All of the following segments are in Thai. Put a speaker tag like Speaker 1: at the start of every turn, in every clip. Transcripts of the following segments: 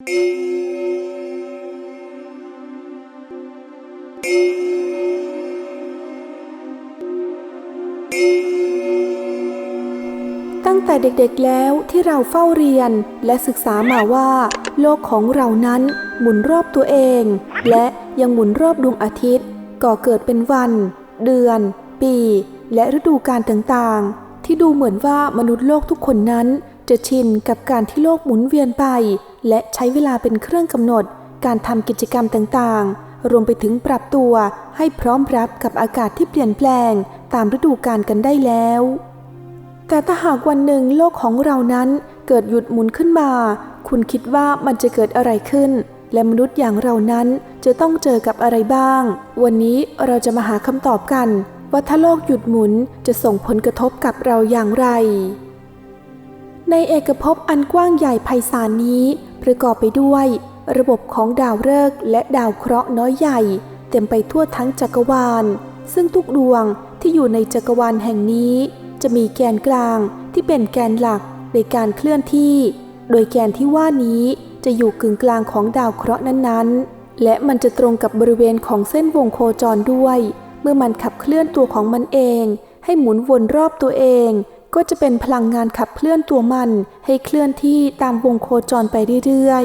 Speaker 1: ตั้งแต่เด็กๆแล้วที่เราเฝ้าเรียนและศึกษามาว่า โลกของเรานั้นหมุนรอบตัวเอง และยังหมุนรอบดวงอาทิตย์ ก่อเกิดเป็นวัน เดือน ปี และฤดูกาลต่างๆ ที่ดูเหมือนว่ามนุษย์โลกทุกคนนั้น จะชินกับการที่โลกหมุนเวียนไป และใช้เวลาเป็นเครื่องกำหนดการทำกิจกรรมต่างๆ รวมไปถึงปรับตัวให้พร้อมรับกับอากาศที่เปลี่ยนแปลงตามฤดูกาลกันได้แล้ว แต่ถ้าหากวันหนึ่งโลกของเรานั้นเกิดหยุดหมุนขึ้นมา คุณคิดว่ามันจะเกิดอะไรขึ้น และมนุษย์อย่างเรานั้นจะต้องเจอกับอะไรบ้าง วันนี้เราจะมาหาคำตอบกัน ว่าถ้าโลกหยุดหมุนจะส่งผลกระทบกับเราอย่างไร ในเอกภพอันกว้างใหญ่ไพศาลนี้ ประกอบไปด้วย ระบบของดาวฤกษ์และดาวเคราะห์น้อยใหญ่ เต็มไปทั่วทั้งจักรวาล ซึ่งทุกดวงที่อยู่ในจักรวาลแห่งนี้ จะมีแกนกลางที่เป็นแกนหลักในการเคลื่อนที่ โดยแกนที่ว่านี้จะอยู่กึ่งกลางของดาวเคราะห์นั้นๆ และมันจะตรงกับบริเวณของเส้นวงโคจรด้วย เมื่อมันขับเคลื่อนตัวของมันเอง ให้หมุนวนรอบตัวเอง ก็จะเป็นพลังงานขับเคลื่อนตัวมันให้เคลื่อนที่ตามวงโคจรไปเรื่อย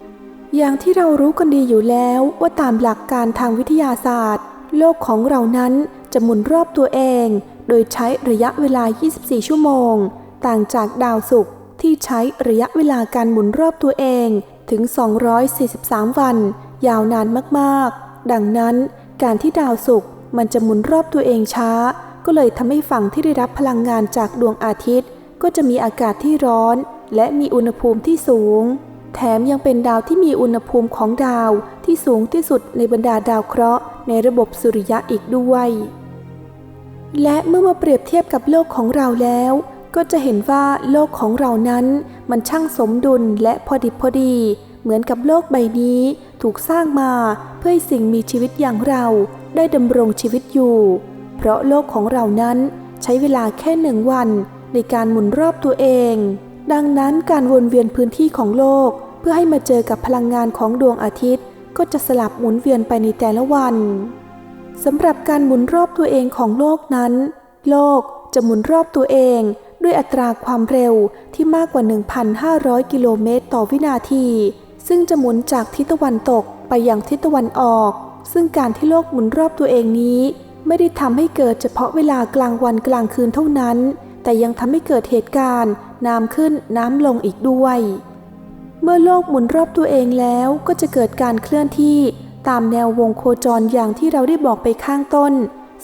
Speaker 1: ๆ อย่างที่เรารู้กันดีอยู่แล้วว่าตามหลักการทางวิทยาศาสตร์ โลกของเรานั้นจะหมุนรอบตัวเอง โดยใช้ระยะเวลา 24 ชั่วโมง ต่างจากดาวศุกร์ที่ใช้ระยะเวลาการหมุนรอบตัวเองถึง 243 วัน ยาวนานมากๆ ดังนั้นการที่ดาวศุกร์มันจะหมุนรอบตัวเองช้า ก็เลยทำให้ฝั่งที่ได้รับพลังงานจากดวงอาทิตย์ ก็จะมีอากาศที่ร้อน และมีอุณหภูมิที่สูง แถมยังเป็นดาวที่มีอุณหภูมิของดาวที่สูงที่สุดในบรรดาดาวเคราะห์ในระบบสุริยะอีกด้วย และเมื่อมาเปรียบเทียบกับโลกของเราแล้ว ก็จะเห็นว่าโลกของเรานั้นมันช่างสมดุลและพอดิบพอดี เหมือนกับโลกใบนี้ถูกสร้างมาเพื่อให้สิ่งมีชีวิตอย่างเราได้ดำรงชีวิตอยู่ เพราะโลกของเรานั้นใช้เวลาแค่หนึ่งวันในการหมุนรอบตัวเอง ดังนั้นการวนเวียนพื้นที่ของโลก เพื่อให้มาเจอกับพลังงานของดวงอาทิตย์ ก็จะสลับหมุนเวียนไปในแต่ละวันสำหรับการหมุนรอบตัวเองของโลกนั้น โลกจะหมุนรอบตัวเองด้วยอัตราความเร็วที่มากกว่า 1,500 กิโลเมตรต่อวินาที ซึ่งจะหมุนจากทิศตะวันตกไปยังทิศตะวันออก ซึ่งการที่โลกหมุนรอบตัวเองนี้ ไม่ได้ทำให้เกิดเฉพาะเวลากลางวันกลางคืนเท่านั้น แต่ยังทำให้เกิดเหตุการณ์ น้ำขึ้นน้ำลงอีกด้วย เมื่อโลกหมุนรอบตัวเองแล้วก็จะเกิดการเคลื่อนที่ตามแนววงโคจรอย่างที่เราได้บอกไปข้างต้น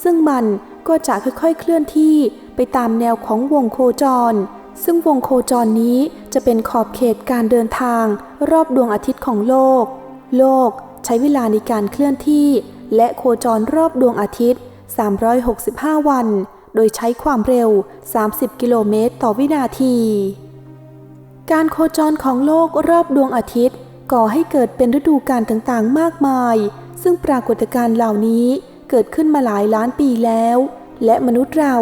Speaker 1: ซึ่งมันก็จะค่อยๆเคลื่อนที่ไปตามแนวของวงโคจร ซึ่งวงโคจรนี้จะเป็นขอบเขตการเดินทาง รอบดวงอาทิตย์ของโลก โลกใช้เวลาในการเคลื่อนที่ และโคจรรอบดวงอาทิตย์ 365 วัน โดยใช้ความเร็ว 30 กิโลเมตรต่อวินาที การโคจรของโลกรอบดวงอาทิตย์ ก่อให้เกิดเป็นฤดูกาลต่างๆ มากมาย ซึ่งปรากฏการณ์เหล่านี้เกิดขึ้นมาหลายล้านปีแล้ว และมนุษย์เรา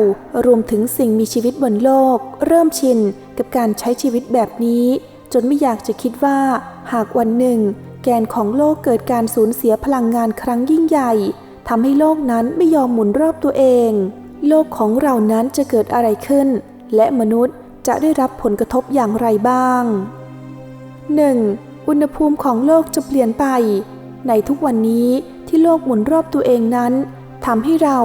Speaker 1: รวมถึงสิ่งมีชีวิตบนโลก เริ่มชินกับการใช้ชีวิตแบบนี้ จนไม่อยากจะคิดว่า หากวันหนึ่ง แกนของโลกเกิดการสูญเสียพลังงานครั้งยิ่งใหญ่ ทำให้โลกนั้นไม่ยอมหมุนรอบตัวเอง โลกของเรานั้นจะเกิดอะไรขึ้น และมนุษย์จะได้รับผลกระทบอย่างไรบ้าง 1. อุณหภูมิของโลกจะเปลี่ยนไป ในทุกวันนี้ที่โลกหมุนรอบตัวเองนั้นทำให้เรา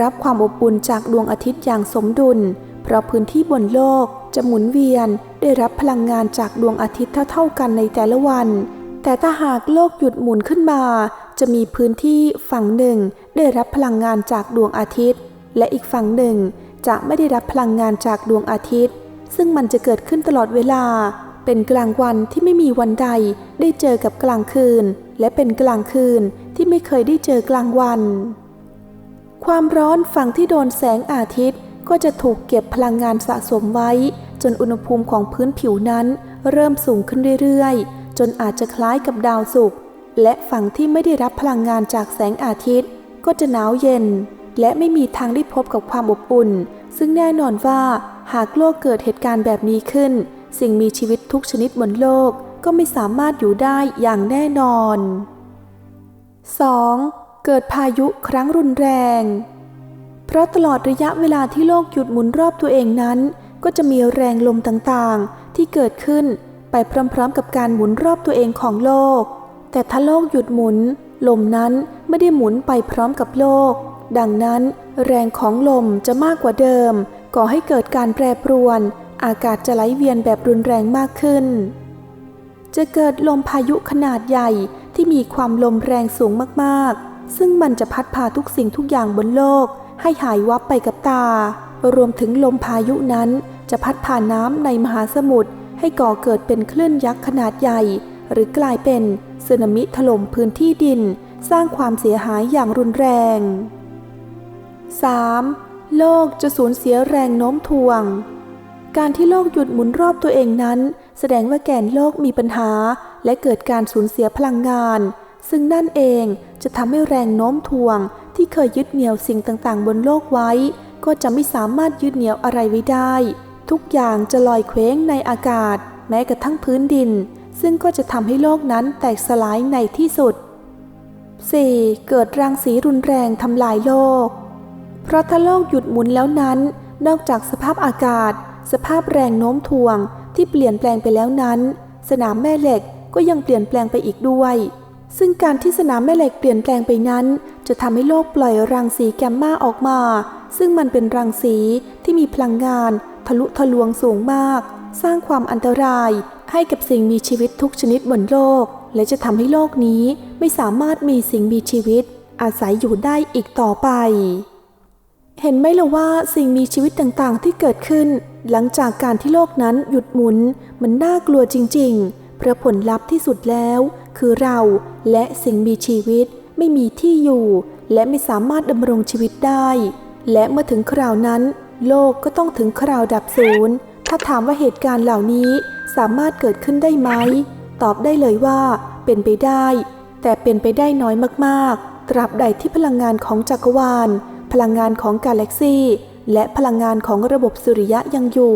Speaker 1: รับความอบอุ่นจากดวงอาทิตย์อย่างสมดุล เพราะพื้นที่บนโลกจะหมุนเวียนได้รับพลังงานจากดวงอาทิตย์เท่าๆกันในแต่ละวัน แต่ถ้าหากโลกหยุดหมุนขึ้นมา จะมีพื้นที่ฝั่งหนึ่งได้รับพลังงานจากดวงอาทิตย์ และอีกฝั่งหนึ่งจะไม่ได้รับพลังงานจากดวงอาทิตย์ ซึ่งมันจะเกิดขึ้นตลอดเวลา เป็นกลางวันที่ไม่มีวันใดได้เจอกับกลางคืน และเป็นกลางคืนที่ไม่เคยได้เจอกลางวัน ความร้อนฝั่งที่โดนแสงอาทิตย์ ก็จะถูกเก็บพลังงานสะสมไว้ จนอุณหภูมิของพื้นผิวนั้น เริ่มสูงขึ้นเรื่อยๆ จนอาจจะคล้ายกับดาวศุกร์ และฝั่งที่ไม่ได้รับพลังงานจากแสงอาทิตย์ ก็จะหนาวเย็น และไม่มีทางได้พบกับความอบอุ่น ซึ่งแน่นอนว่าหากโลกเกิดเหตุการณ์แบบนี้ขึ้น สิ่งมีชีวิตทุกชนิดบนโลกก็ไม่สามารถอยู่ได้อย่างแน่นอน 2. เกิดพายุครั้งรุนแรง เพราะตลอดระยะเวลาที่โลกหยุดหมุนรอบตัวเองนั้น ก็จะมีแรงลมต่างๆ ที่เกิดขึ้นไปพร้อมๆ กับการหมุนรอบตัวเองของโลก แต่ถ้าโลกหยุดหมุน ลมนั้นไม่ได้หมุนไปพร้อมกับโลก ดังนั้น แรงของลมจะมากกว่าเดิม ก่อให้เกิดการแปรปรวน อากาศจะไหลเวียนแบบรุนแรงมากขึ้น จะเกิดลมพายุขนาดใหญ่ที่มีความลมแรงสูงมากๆ ซึ่งมันจะพัดพาทุกสิ่งทุกอย่างบนโลก ให้หายวับไปกับตา รวมถึงลมพายุนั้นจะพัดผ่านน้ำในมหาสมุทรให้ก่อเกิดเป็นคลื่นยักษ์ขนาดใหญ่ หรือกลายเป็น สึนามิถล่มพื้นที่ดินสร้างความเสียหายอย่างรุนแรง 3. โลกจะสูญเสียแรงโน้มถ่วง การที่โลกหยุดหมุนรอบตัวเองนั้น แสดงว่าแกนโลกมีปัญหา และเกิดการสูญเสียพลังงาน ซึ่งนั่นเองจะทำให้แรงโน้มถ่วง ที่เคยยึดเหนี่ยวสิ่งต่างๆ บนโลกไว้ ก็จะไม่สามารถยึดเหนี่ยวอะไรไว้ได้ ทุกอย่างจะลอยเคว้งในอากาศ แม้กระทั่งพื้นดิน ซึ่งก็จะทำให้โลกนั้นแตกสลายในที่สุด 4. เกิดรังสีรุนแรงทำลายโลก เพราะถ้าโลกหยุดหมุนแล้วนั้น นอกจากสภาพอากาศ สภาพแรงโน้มถ่วงที่เปลี่ยนแปลงไปแล้วนั้น สนามแม่เหล็กก็ยังเปลี่ยนแปลงไปอีกด้วย ซึ่งการที่สนามแม่เหล็กเปลี่ยนแปลงไปนั้น จะทำให้โลกปล่อยรังสีแกมมาออกมา ซึ่งมันเป็นรังสีที่มีพลังงาน ทะลุทะลวงสูงมาก สร้างความอันตรายให้กับสิ่งมีชีวิตทุกชนิดบนโลก และจะทำให้โลกนี้ไม่สามารถมีสิ่งมีชีวิต อาศัยอยู่ได้อีกต่อไป เห็นไหมล่ะว่าสิ่งมีชีวิตต่างๆที่เกิดขึ้น หลังจากการที่โลกนั้นหยุดหมุนมันน่ากลัวจริงๆเพราะผลลัพธ์ที่สุดแล้ว คือเราและสิ่งมีชีวิตไม่มีที่อยู่ และไม่สามารถดำรงชีวิตได้ และเมื่อถึงคราวนั้น โลกก็ต้องถึงคราวดับศูนย์ ถ้าถามว่าเหตุการณ์เหล่านี้สามารถเกิดขึ้นได้ไหม ตอบได้เลยว่า เป็นไปได้ แต่เป็นไปได้น้อยมากๆ ตราบใดที่พลังงานของจักรวาล พลังงานของกาแล็กซีและพลังงานของระบบสุริยะยังอยู่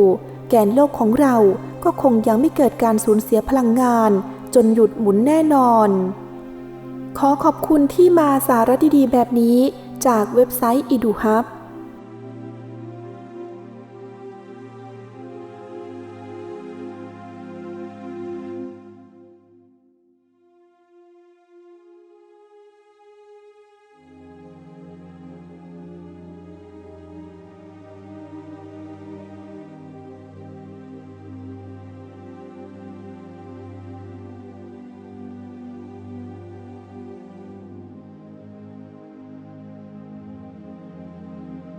Speaker 1: แกนโลกของเราก็คงยังไม่เกิดการสูญเสียพลังงาน จนหยุดหมุนแน่นอน ขอขอบคุณที่มาสาระดีๆ แบบนี้จากเว็บไซต์ e d u Hub